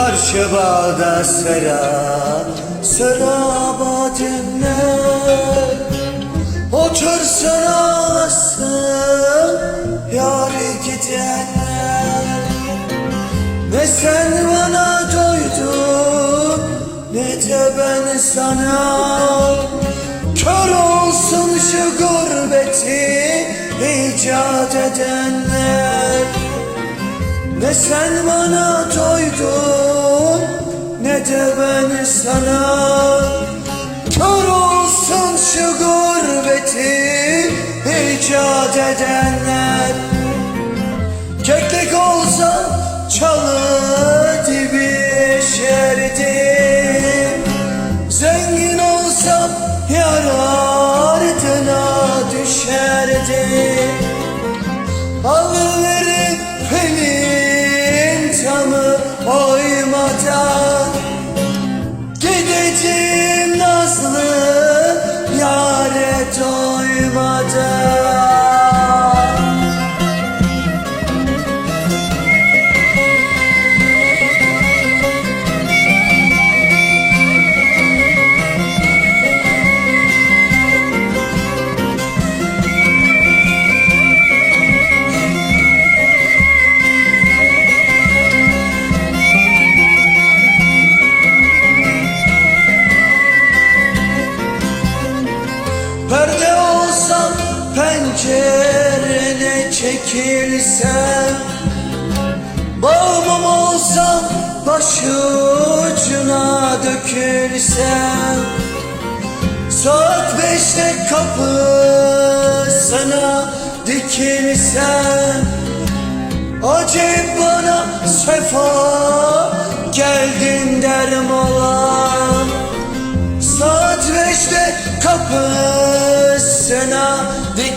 Karşı bağda sıra Sıra bademler Otursun ağlasın Yâri gidenler Ne sen bana doydun Ne de ben sana. Kör olsun şu gurbeti icat edenler. Ne sen bana doydun de ben sana Kör olsun şu gurbeti icat edenler. Keklik olsa çalı dibi şerdim Zengin olsam yar ardına düşerdim Alıverin pencerene çekilsem Bağımım olsam başucuna dökülsem Saat beşte kapısına dikilsem Acayip bana sefa geldin derim olan Saat beşte kapısına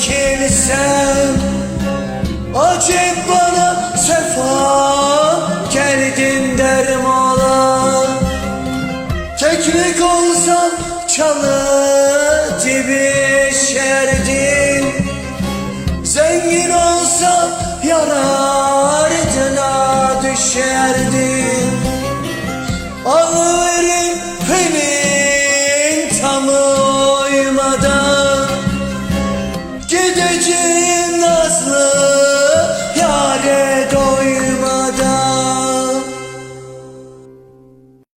dikilsem Acep bana sefa geldin derim ola Keklik olsam çalı dibi şerdin Zengin olsam yarardına düşerdin. Alıverin